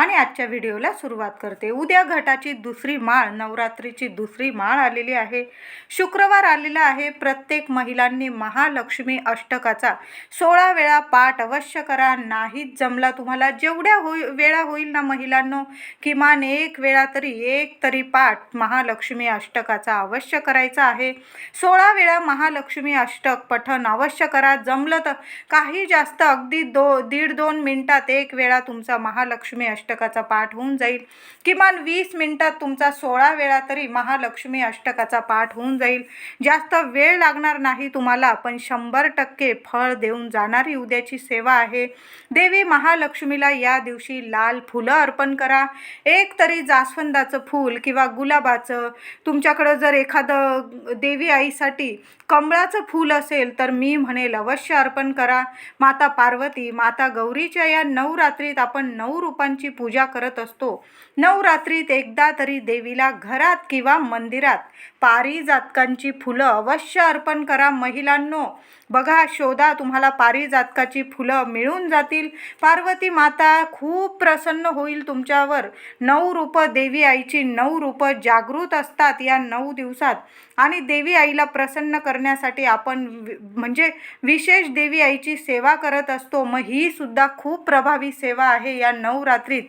आणि आजच्या व्हिडिओला सुरुवात करते. उद्या घटाची दुसरी माळ नवरात्रीची दुसरी माळ आलेली आहे. शुक्रवार आलेला आहे. प्रत्येक महिलांनी महालक्ष्मी अष्टकाचा सोळा वेळा पाठ अवश्य करा. नाहीच जमला तुम्हाला जेवढ्या होई वेळा होईल ना महिलांनो किमान एक वेळा तरी एक तरी पाठ महालक्ष्मी अष्टकाचा अवश्य करायचा आहे. सोळा वेळा महालक्ष्मी अष्टक पठण अवश्य करा. जमलं तर काही जास्त अगदी दो दीड दोन मिनिटात एक वेळा तुमचा महालक्ष्मी अष्टकाचा पाठ होऊन जाईल. किमान वीस मिनिटात तुमचा सोळा वेळा तरी महालक्ष्मी अष्टकाचा पाठ होऊन जाईल. जास्त वेळ लागणार नाही तुम्हाला पण शंभर टक्के फळ देऊन जाणारी उद्याची सेवा आहे. देवी महालक्ष्मीला या दिवशी लाल फुलं अर्पण करा. एक तरी जास्वंदाचं फूल किंवा गुलाबाचं तुमच्याकडं जर एखादं देवी आईसाठी कमळाचं फूल असेल तर मी म्हणेल अवश्य अर्पण करा. माता पार्वती माता गौरीच्या या नऊ रात्रीत आपण नऊ रूपांची पूजा करत असतो. नवरात्रीत एकदा तरी देवीला घरात किंवा मंदिरात पारिजातकांची फुलं अवश्य अर्पण करा महिलांनो. बघा शोधा तुम्हाला पारिजातकाची फुलं मिळून जातील. पार्वती माता खूप प्रसन्न होईल तुमच्यावर. नऊ रूपं देवी आईची नऊ रूपं जागृत असतात या नऊ दिवसात. आणि देवी आईला प्रसन्न करण्यासाठी आपण म्हणजे विशेष देवी आईची सेवा करत असतो. मग ही सुद्धा खूप प्रभावी सेवा आहे या नवरात्रीत.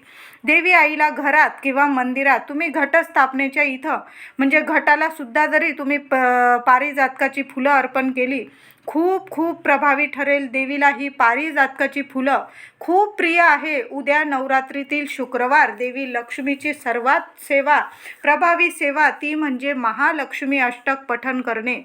देवी आईला घरात किंवा मंदिरात तुम्ही घटस्थापनेच्या इथं म्हणजे घटाला सुद्धा जरी तुम्ही प पारिजातकाची फुलं अर्पण केली खूप खूप प्रभावी ठरेल देवीला ही पारिजातकाची फुलं. खूप प्रिय आहे. उद्या नवरात्रीतील शुक्रवार देवी लक्ष्मीची सर्वात सेवा प्रभावी सेवा ती म्हणजे महालक्ष्मी अष्टक पठण करणे.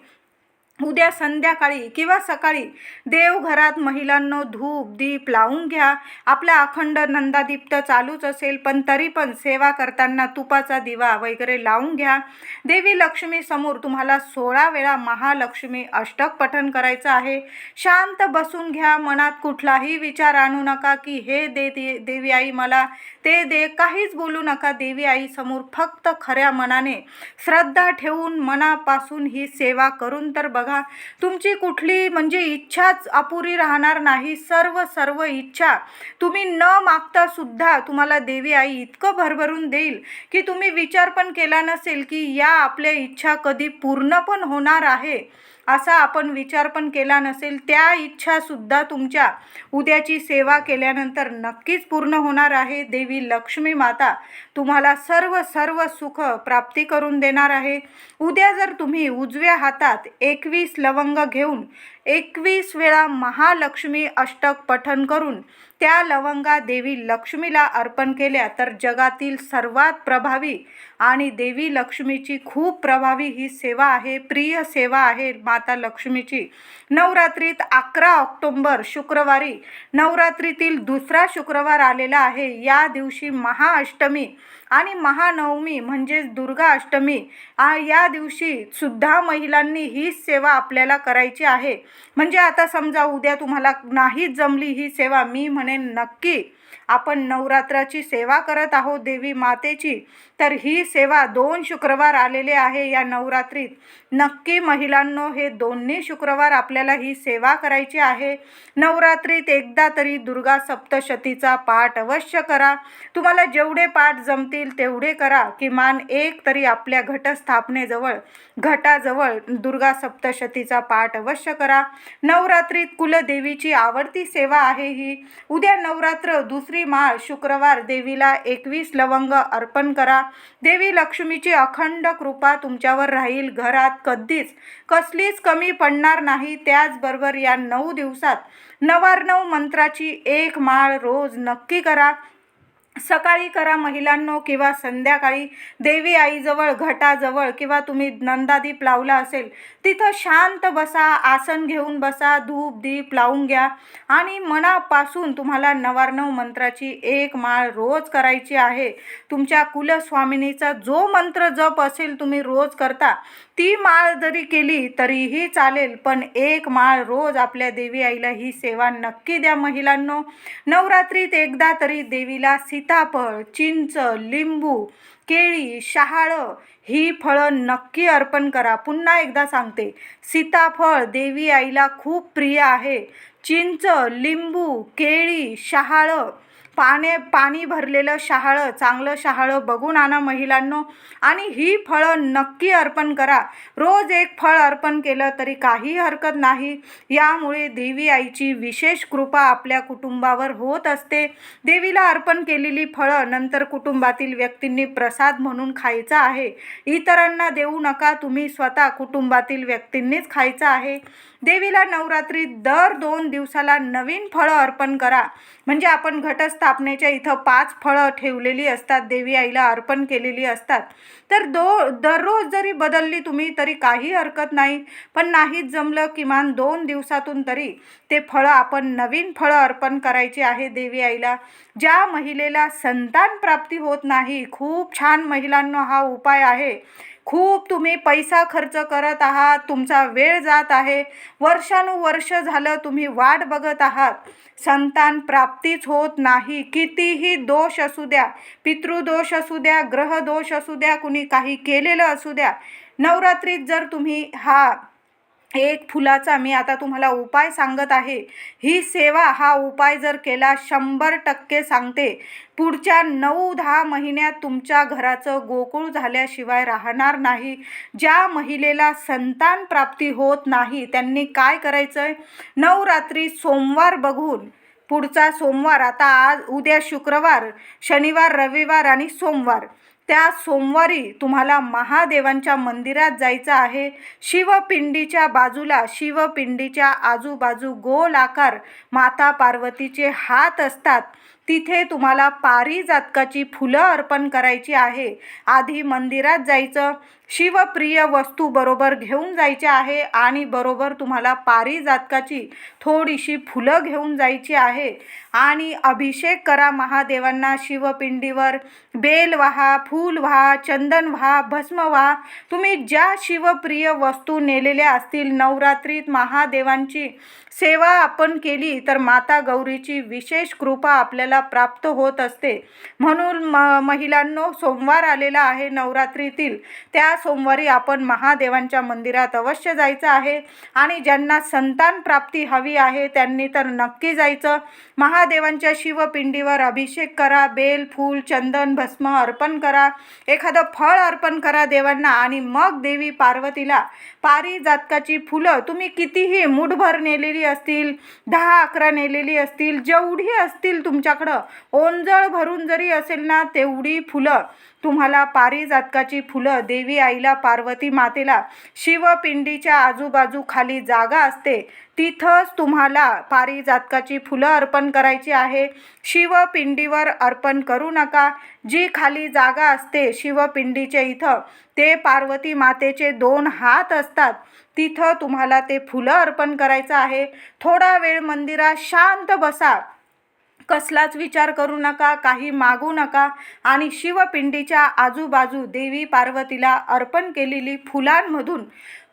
उद्या संध्याकाळी किंवा सकाळी देवघरात महिलांनो धूप दीप लावून घ्या. आपला अखंड नंदादीप तर चालूच असेल पण तरी पण सेवा करताना तुपाचा दिवा वगैरे लावून घ्या. देवी लक्ष्मी समोर तुम्हाला सोळा वेळा महालक्ष्मी अष्टक पठण करायचं आहे. शांत बसून घ्या मनात कुठलाही विचार आणू नका की हे दे दे देवी आई मला. ते दे काहीच बोलू नका. देवी आई समोर फक्त खऱ्या मनाने श्रद्धा ठेवून मनापासून ही सेवा करून तर बघा. तुमची कुठली म्हणजे इच्छाच अपुरी राहणार नाही. सर्व सर्व इच्छा. तुम्ही न मागता सुद्धा तुम्हाला देवी आई इतकं भरभरून देईल की तुम्ही विचार पण केला नसेल की या आपल्या इच्छा कधी पूर्ण पण होणार आहे. असा आपण विचार पण केला नसेल त्या इच्छासुद्धा तुमच्या उद्याची सेवा केल्यानंतर नक्कीच पूर्ण होणार आहे. देवी लक्ष्मी माता तुम्हाला सर्व सर्व सुख प्राप्ती करून देणार आहे. उद्या जर तुम्ही उजव्या हातात एकवीस लवंग घेऊन एकवीस वेळा महालक्ष्मी अष्टक पठण करून त्या लवंगा देवी लक्ष्मीला अर्पण केल्या तर जगातील सर्वात प्रभावी आणि देवी लक्ष्मीची खूप प्रभावी ही सेवा आहे प्रिय सेवा आहे माता लक्ष्मीची. नवरात्रीत अकरा ऑक्टोंबर शुक्रवारी नवरात्रीतील दुसरा शुक्रवार आलेला आहे. या दिवशी महाअष्टमी आणि महानवमी म्हणजेच दुर्गा अष्टमी या दिवशी सुद्धा महिलांनी हीच सेवा आपल्याला करायची आहे. म्हणजे आता समजा उद्या तुम्हाला नाहीच जमली ही सेवा मी म्हणेन नक्की. आपण नवरात्राची सेवा करत आहोत देवी मातेची तर ही सेवा दोन शुक्रवार आलेले आहे या नवरात्रीत. नक्की महिलांनो हे दोन्ही शुक्रवार आपल्याला ही सेवा करायची आहे. नवरात्रीत एकदा तरी दुर्गा सप्तशतीचा पाठ अवश्य करा. तुम्हाला जेवढे पाठ जमतील तेवढे करा किमान एक तरी आपल्या घटस्थापनेजवळ घटाजवळ दुर्गा सप्तशतीचा पाठ अवश्य करा. नवरात्रीत कुलदेवीची आवडती सेवा आहे ही. उद्या नवरात्र दुसरी माळ शुक्रवार देवीला एकवीस लवंग अर्पण करा. देवी लक्ष्मीची अखंड कृपा तुमच्यावर राहील. घरात कधीच कसलीच कमी पडणार नाही. त्याचबरोबर या नऊ दिवसात नवार्णव मंत्राची एक माळ रोज नक्की करा. सकाळी करा महिलांनो किंवा संध्याकाळी देवी आईजवळ घटाजवळ किंवा तुम्ही नंदादीप लावला असेल तिथं शांत बसा आसन घेऊन बसा धूप दीप लावून घ्या आणि मनापासून तुम्हाला नवार्णव मंत्राची एक माळ रोज करायची आहे. तुमच्या कुलस्वामिनीचा जो मंत्र जप असेल तुम्ही रोज करता ती माळ जरी केली तरीही चालेल पण एक माळ रोज आपल्या देवी आईला ही सेवा नक्की द्या महिलांनो. नवरात्रीत एकदा तरी देवीला सीताफळ चिंच लिंबू केळी शहाळं ही फळं नक्की अर्पण करा. पुन्हा एकदा सांगते सीताफळ देवी आईला खूप प्रिय आहे. चिंच लिंबू केळी शहाळं पाने पाणी भरलेलं शहाळं चांगलं शहाळं बघून आणा महिलांनो. आणि ही फळं नक्की अर्पण करा. रोज एक फळ अर्पण केलं तरी काही हरकत नाही. यामुळे देवी आईची विशेष कृपा आपल्या कुटुंबावर होत असते. देवीला अर्पण केलेली फळं नंतर कुटुंबातील व्यक्तींनी प्रसाद म्हणून खायचा आहे. इतरांना देऊ नका तुम्ही स्वतः कुटुंबातील व्यक्तींनीच खायचं आहे. देवीला नवरात्रीत दर दोन दिवसाला नवीन फळं अर्पण करा. म्हणजे आपण घटस्थापनेच्या इथं पाच फळं ठेवलेली असतात देवी आईला अर्पण केलेली असतात. तर दो दररोज जरी बदलली तुम्ही तरी काही हरकत नाही. पण नाहीच जमलं किमान दोन दिवसातून तरी ते फळं आपण नवीन फळं अर्पण करायची आहे देवी आईला. ज्या महिलेला संतान प्राप्ती होत नाही खूप छान महिलांना हा उपाय आहे. खूप तुम्ही पैसा खर्च करत आहात तुमचा वेळ जात आहे. वर्षानुवर्ष झालं तुम्ही वाट बघत आहात. संतान प्राप्तीच होत नाही. कितीही दोष असू द्या पितृदोष असू द्या ग्रहदोष असू द्या कुणी काही केलेलं असू द्या. नवरात्रीत जर तुम्ही हा एक फुलाचा मी आता तुम्हाला उपाय सांगत आहे. ही सेवा हा उपाय जर केला शंभर टक्के सांगते. पुढच्या नऊ दहा महिन्यात तुमच्या घराचं गोकुळ झाल्याशिवाय राहणार नाही. ज्या महिलेला संतान प्राप्ती होत नाही त्यांनी काय करायचं आहे नवरात्री सोमवार बघून पुढचा सोमवार आता आज उद्या शुक्रवार शनिवार रविवार आणि सोमवार. त्या सोमवारी तुम्हाला महादेवांच्या मंदिरात जायचं आहे. शिवपिंडीच्या बाजूला शिवपिंडीच्या आजूबाजू गोल आकार माता पार्वतीचे हात असतात. तिथे तुम्हाला पारिजातकाची फुलं अर्पण करायची आहे. आधी मंदिरात जायचं शिवप्रिय वस्तू बरोबर घेऊन जायच्या आहे आणि बरोबर तुम्हाला पारिजातकाची थोडीशी फुलं घेऊन जायची आहे. आणि अभिषेक करा महादेवांना शिवपिंडीवर. बेल व्हा फूल व्हा चंदन व्हा भस्म व्हा. तुम्ही ज्या शिवप्रिय वस्तू नेलेल्या असतील नवरात्रीत महादेवांची सेवा आपण केली तर माता गौरीची विशेष कृपा आपल्याला प्राप्त होत असते. म्हणून म महिलांनो सोमवार आलेला आहे नवरात्रीतील. त्या सोमवारी आपण महादेवांच्या मंदिरात अवश्य जायचं आहे आणि ज्यांना संतान प्राप्ती हवी आहे त्यांनी तर नक्की जायचं. महादेवांच्या शिवपिंडीवर अभिषेक करा बेल फूल चंदन भस्म अर्पण करा एखादं फळ अर्पण करा देवांना आणि मग देवी पार्वतीला पारिजातकाची फुलं. तुम्ही कितीही मुठभर नेलेली असतील दहा अकरा नेलेली असतील जेवढी असतील तुमच्याकडं ओंजळ भरून जरी असेल ना तेवढी फुलं. तुम्हाला पारिजातकाची फुलं देवी आईला पार्वती मातेला शिवपिंडीच्या आजूबाजू खाली जागा असते. तिथंच तुम्हाला पारिजातकाची फुलं अर्पण करायची आहे. शिवपिंडीवर अर्पण करू नका. जी खाली जागा असते शिवपिंडीच्या इथं ते पार्वती मातेचे दोन हात असतात. तिथं तुम्हाला ते फुलं अर्पण करायचं आहे. थोडा वेळ मंदिरात शांत बसा. कसलाच विचार करू नका काही मागू नका. आणि शिवपिंडीच्या आजूबाजू देवी पार्वतीला अर्पण केलेली फुलांमधून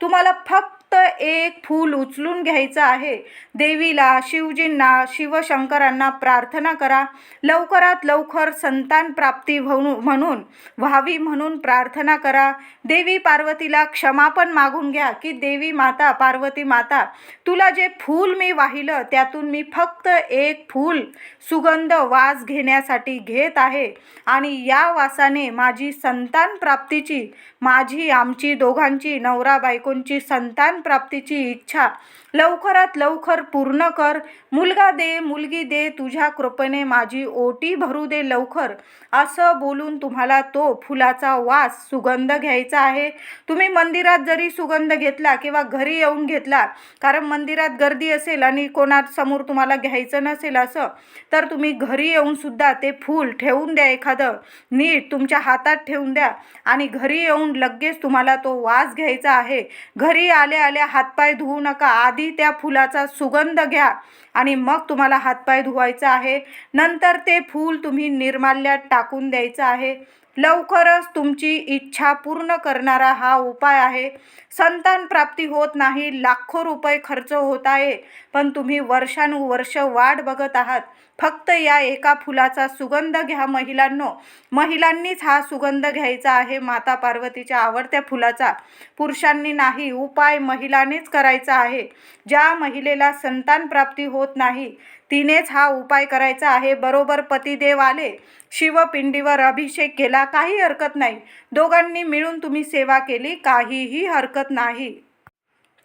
तुम्हाला फक्त एक फूल उचलून घ्यायचं आहे. देवीला शिवजींना शिवशंकरांना प्रार्थना करा. लवकरात लवकर संतान प्राप्ती म्हणून म्हणून व्हावी म्हणून प्रार्थना करा. देवी पार्वतीला क्षमापण मागून घ्या की देवी माता पार्वती माता तुला जे फूल मी वाहिलं त्यातून मी फक्त एक फूल सुगंध वास घेण्यासाठी घेत आहे. आणि या वासाने माझी संतान प्राप्तीची माझी आमची दोघांची नवरा बायकोंची संतान प्राप्तीची इच्छा. लवकरात लवकर पूर्ण कर. मुलगा दे मुलगी दे तुझ्या कृपेने माझी ओटी भरू दे लवकर. असं बोलून तुम्हाला तो फुलाचा वास सुगंध घ्यायचा आहे. तुम्ही मंदिरात जरी सुगंध घेतला किंवा घरी येऊन घेतला कारण मंदिरात गर्दी असेल आणि कोणासमोर तुम्हाला घ्यायचं नसेल असं तर तुम्ही घरी येऊन सुद्धा ते फूल ठेवून द्या एखादं. नीट तुमच्या हातात ठेवून द्या. आणि घरी येऊन लगेच तुम्हाला तो वास घ्यायचा आहे. घरी आले आल्या हातपाय धुवू नका. आधी त्या फुलाचा सुगंध घ्या आणि मग तुम्हाला हातपाय धुवायचा आहे. नंतर ते फूल तुम्ही निर्माल्यात टाकून द्यायचं आहे. लवकरच तुमची इच्छा पूर्ण करणारा हा उपाय आहे. संतान प्राप्ती होत नाही लाखो रुपये खर्च होत आहे पण तुम्ही वर्षानुवर्ष वाट बघत आहात. फक्त या एका फुलाचा सुगंध घ्या महिलांनो. महिलांनीच हा सुगंध घ्यायचा आहे. माता पार्वतीच्या आवडत्या फुलाचा. पुरुषांनी नाही उपाय महिलानेच करायचा आहे. ज्या महिलेला संतान प्राप्ती होत नाही तिनेच हा उपाय करायचा आहे. बरोबर पतिदेव आले. शिवपिंडीवर अभिषेक केला. काही हरकत नाही. दोघांनी मिळून तुम्ही सेवा केली. काहीही हरकत नाही.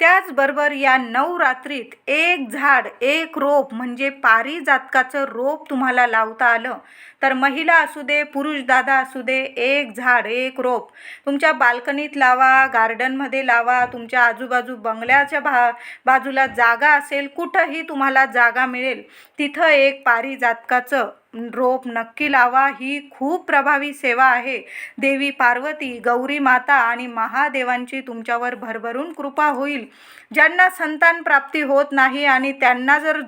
त्याचबरोबर या नऊ रात्रीत एक झाड एक रोप म्हणजे पारिजातकाचं रोप तुम्हाला लावता आलं. तर महिला असू दे पुरुष दादा असू दे एक झाड एक रोप. तुमच्या बाल्कनीत लावा गार्डनमध्ये लावा तुमच्या आजूबाजू बंगल्याच्या भा बाजूला जागा असेल कुठंही तुम्हाला जागा मिळेल. तिथं एक पारिजातकाचं रोप नक्की लावा. ही खूप प्रभावी सेवा आहे. देवी पार्वती गौरी माता आणि महादेवांची तुमच्यावर भरभरून कृपा होईल. ज्यांना संतान प्राप्ती होत नाही आणि त्यांना जर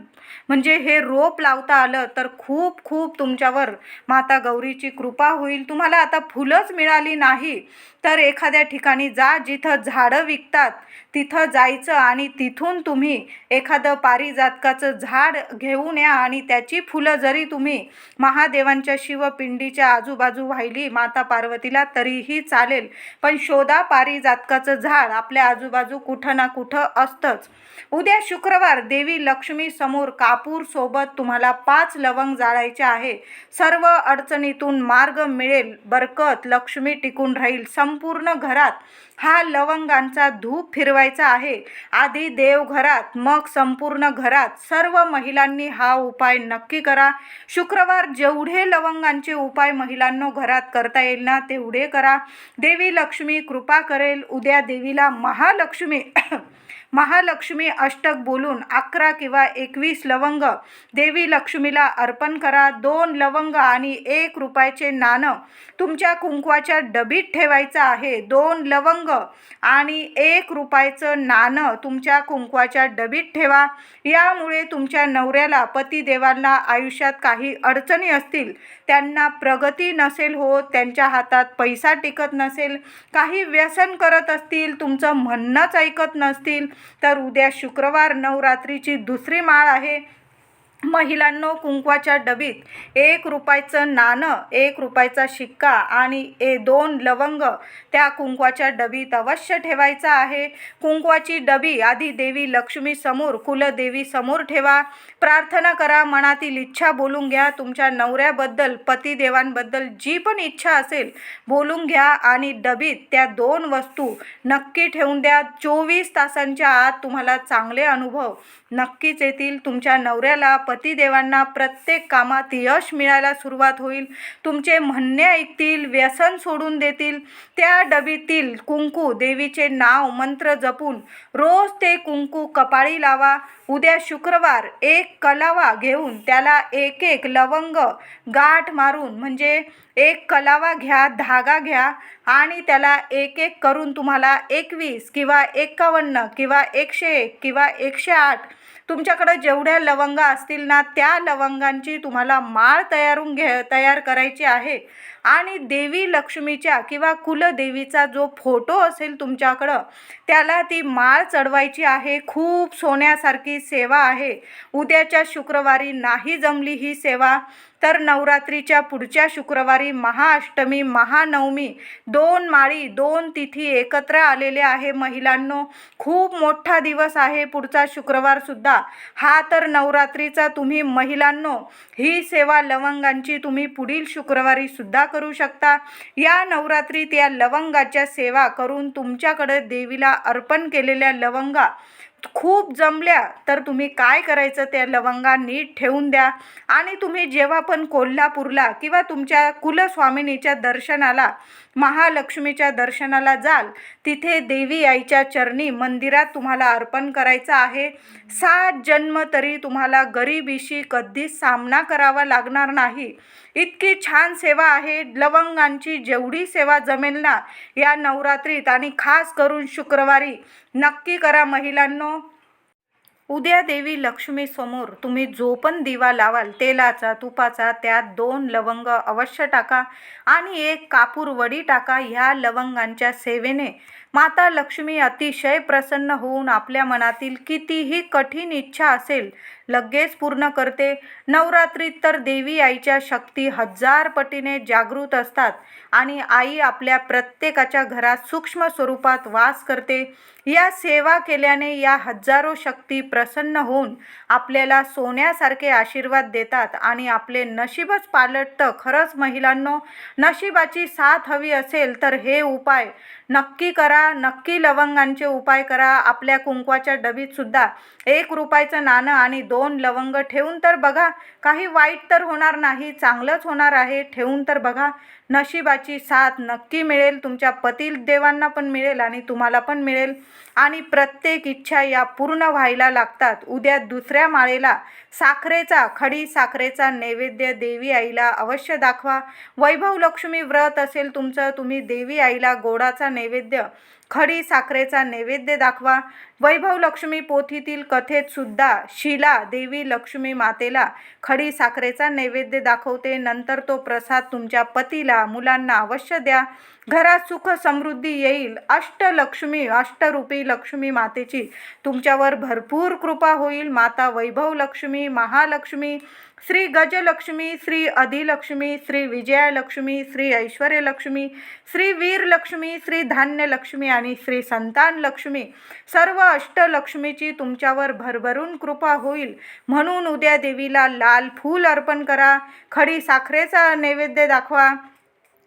म्हणजे हे रोप लावता आलं तर खूप खूप तुमच्यावर माता गौरीची कृपा होईल. तुम्हाला आता फुलंच मिळाली नाही. तर एखाद्या ठिकाणी जा जिथं झाडं विकतात तिथं जायचं आणि तिथून तुम्ही एखादं पारिजातकाचं झाड घेऊन या आणि त्याची फुलं जरी तुम्ही महादेवांच्या शिवपिंडीच्या आजूबाजू वाहिली माता पार्वतीला तरीही चालेल. पण शोधा पारिजातकाचं झाड आपल्या आजूबाजू कुठं ना कुठं असतंच. उद्या शुक्रवार देवी लक्ष्मी समोर कापूर सोबत तुम्हाला पाच लवंग जाळायचे आहे. सर्व अडचणीतून मार्ग मिळेल बरकत लक्ष्मी टिकून राहील. सम संपूर्ण घरात हा लवंगांचा धूप फिरवायचा आहे. आधी देवघरात मग संपूर्ण घरात. सर्व महिलांनी हा उपाय नक्की करा. शुक्रवार जेवढे लवंगांचे उपाय महिलांनो घरात करता येईल ना तेवढे करा. देवी लक्ष्मी कृपा करेल. उद्या देवीला महालक्ष्मी महालक्ष्मी अष्टक बोलून अकरा किंवा एकवीस लवंग देवी लक्ष्मीला अर्पण करा. दोन लवंग आणि एक रुपयाचे नाणं तुमच्या कुंकवाच्या डबीत ठेवायचं आहे. दोन लवंग आणि एक रुपयाचं नाणं तुमच्या कुंकवाच्या डबीत ठेवा. यामुळे तुमच्या नवऱ्याला पतिदेवांना आयुष्यात काही अडचणी असतील त्यांना प्रगती नसेल होत त्यांच्या हातात पैसा टिकत नसेल काही व्यसन करत असतील तुमचं म्हणणंच ऐकत नसतील तर उद्या शुक्रवार नवरात्रीची दुसरी माळ आहे. महिलांनो कुंकवाच्या डबीत एक रुपयाचं नाणं एक रुपयाचा शिक्का आणि ए दोन लवंग त्या कुंकवाच्या डबीत अवश्य ठेवायचा आहे. कुंकवाची डबी आधी देवी लक्ष्मी समोर कुलदेवी समोर ठेवा. प्रार्थना करा मनातील इच्छा बोलून घ्या. तुमच्या नवऱ्याबद्दल पतिदेवांबद्दल जी पण इच्छा असेल बोलून घ्या आणि डबीत त्या दोन वस्तू नक्की ठेवून द्या. चोवीस तासांच्या आत तुम्हाला चांगले अनुभव नक्कीच येतील. तुमच्या नवऱ्याला पतिदेवांना प्रत्येक कामात यश मिळायला सुरुवात होईल. तुमचे म्हणणे ऐकतील व्यसन सोडून देतील. त्या डबीतील कुंकू देवीचे नाव मंत्र जपून रोज ते कुंकू कपाळी लावा. उद्या शुक्रवार एक कलावा घेऊन त्याला एक एक लवंग गाठ मारून म्हणजे एक कलावा घ्या धागा घ्या आणि त्याला एक एक करून तुम्हाला एकवीस किंवा एक्कावन्न किंवा एकशे एक किंवा एकशे आठ तुमच्याकडं जेवढ्या लवंगा असतील ना त्या लवंगांची तुम्हाला माळ तयारून घे तयार करायची आहे. आणि देवी लक्ष्मीच्या किंवा कुलदेवीचा जो फोटो असेल तुमच्याकडं त्याला ती माळ चढवायची आहे. खूप सोन्यासारखी सेवा आहे. उद्याच्या शुक्रवारी नाही जमली ही सेवा तर नवरात्रीच्या पुढच्या शुक्रवारी महाअष्टमी महानवमी दोन माळी दोन तिथी एकत्र आलेले आहे महिलांनो. खूप मोठा दिवस आहे पुढचा शुक्रवारसुद्धा हा तर नवरात्रीचा तुम्ही महिलांनो ही सेवा लवंगांची तुम्ही पुढील शुक्रवारीसुद्धा करू शकता. या नवरात्रीत या लवंगाच्या सेवा करून तुमच्याकडे देवीला अर्पण केलेल्या लवंगा खूप जमल्या तर तुम्ही काय करायचं त्या लवंगा नीट ठेवून द्या. आणि तुम्ही जेव्हा पण कोल्हापूरला किंवा तुमच्या कुलस्वामिनीच्या दर्शनाला महालक्ष्मीच्या दर्शनाला जाल. तिथे देवी आईच्या चरणी मंदिरात तुम्हाला अर्पण करायचं आहे. सात जन्म तरी तुम्हाला गरिबीशी कधीच सामना करावा लागणार नाही. इतकी छान सेवा आहे. लवंगांची जेवढी सेवा जमेल ना या नवरात्रीत आणि खास करून शुक्रवारी नक्की करा महिलांनो. उद्या देवी लक्ष्मीसमोर तुम्ही जो पण दिवा लावाल तेलाचा तुपाचा त्यात दोन लवंग अवश्य टाका आणि एक कापूर वडी टाका ह्या लवंगांच्या सेवेने. माता लक्ष्मी अतिशय प्रसन्न होऊन आपल्या मनातील कितीही कठीण इच्छा असेल लगेच पूर्ण करते. नवरात्रीत तर देवी आईच्या शक्ती हजार पटीने जागृत असतात आणि आई आपल्या प्रत्येकाच्या घरात सूक्ष्म स्वरूपात वास करते. या सेवा केल्याने या हजारो शक्ती प्रसन्न होऊन आपल्याला सोन्यासारखे आशीर्वाद देतात आणि आपले नशीबच पालटतं. खरंच महिलांनो नशिबाची साथ हवी असेल तर हे उपाय नक्की करा नक्की लवंगांचे उपाय करा. आपल्या कुंकवाच्या डबीत सुद्धा एक रुपयाचं नाणं आणि दोन लवंग ठेवून तर बघा. काही वाईट तर होणार नाही चांगलंच होणार आहे ठेवून तर बघा. नशिबाची साथ नक्की मिळेल तुमच्या पतील देवांना पण मिळेल आणि तुम्हाला पण मिळेल. आणि प्रत्येक इच्छा या पूर्ण व्हायला लागतात. उद्या दुसऱ्या माळेला साखरेचा खडी साखरेचा नैवेद्य देवी आईला अवश्य दाखवा. वैभव लक्ष्मी व्रत असेल तुमचं तुम्ही देवी आईला गोडाचा नैवेद्य खडी साखरेचा नैवेद्य दाखवा. वैभव लक्ष्मी पोथीतील कथेत सुद्धा शिला देवी लक्ष्मी मातेला खडी साखरेचा नैवेद्य दाखवते. नंतर तो प्रसाद तुमच्या पतीला मुलांना अवश्य द्या. घरात सुख समृद्धी येईल. अष्टलक्ष्मी अष्टरूपी लक्ष्मी मातेची. तुमच्यावर भरपूर कृपा होईल. माता वैभव लक्ष्मी महालक्ष्मी श्री गजलक्ष्मी श्री अधिलक्ष्मी श्री विजयालक्ष्मी श्री ऐश्वर्यलक्ष्मी श्री वीरलक्ष्मी श्री धान्यलक्ष्मी आणि श्री संतान लक्ष्मी सर्व अष्टलक्ष्मीची तुमच्यावर भरभरून कृपा होईल. म्हणून उद्या देवीला लाल फूल अर्पण करा. खडी साखरेचा नैवेद्य दाखवा.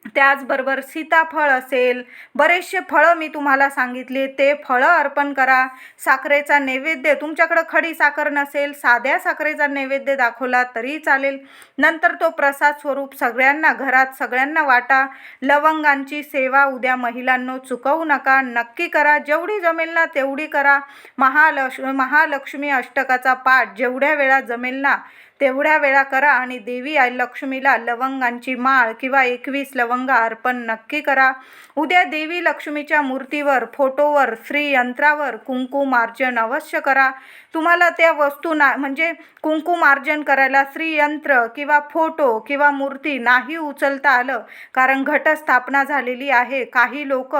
त्याचबरोबर सीताफळ असेल बरेचसे फळं मी तुम्हाला सांगितले ते फळं अर्पण करा. साखरेचा नैवेद्य तुमच्याकडं खडी साखर नसेल साध्या साखरेचा नैवेद्य दाखवला तरी चालेल. नंतर तो प्रसाद स्वरूप सगळ्यांना घरात सगळ्यांना वाटा. लवंगांची सेवा उद्या महिलांनो चुकवू नका नक्की करा. जेवढी जमेल ना तेवढी करा. महालक्ष महालक्ष्मी अष्टकाचा पाठ जेवढ्या वेळा जमेल ना तेवढ्या वेळा करा आणि देवी आई लक्ष्मीला लवंगांची माळ किंवा एकवीस लवंग अर्पण नक्की करा. उद्या देवी लक्ष्मीच्या मूर्तीवर फोटोवर श्रीयंत्रावर कुंकुमार्जन अवश्य करा. तुम्हाला त्या वस्तू ना म्हणजे कुंकुमार्जन करायला श्रीयंत्र किंवा फोटो किंवा मूर्ती नाही उचलता आलं. कारण घटस्थापना झालेली आहे. काही लोक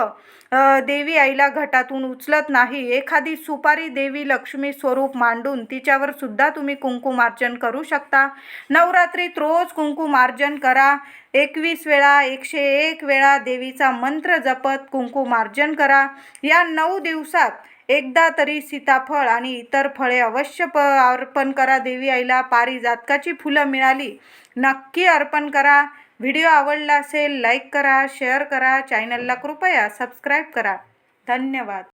देवी आईला घटातून उचलत नाही. एखादी सुपारी देवी लक्ष्मी स्वरूप मांडून तिच्यावर सुद्धा तुम्ही कुंकुमार्जन करू शकता. नवरात्रीत रोज कुंकुमार्जन करा. एकवीस वेळा एकशे एक वेळा देवीचा मंत्र जपत कुंकुमार्जन करा. या नऊ दिवसात एकदा तरी सीताफळ आणि इतर फळे अवश्य प अर्पण करा. देवी आईला पारिजातकाची फुलं मिळाली. नक्की अर्पण करा. व्हिडिओ आवडला असेल लाईक करा शेअर करा. चॅनलला कृपया सबस्क्राईब करा. धन्यवाद.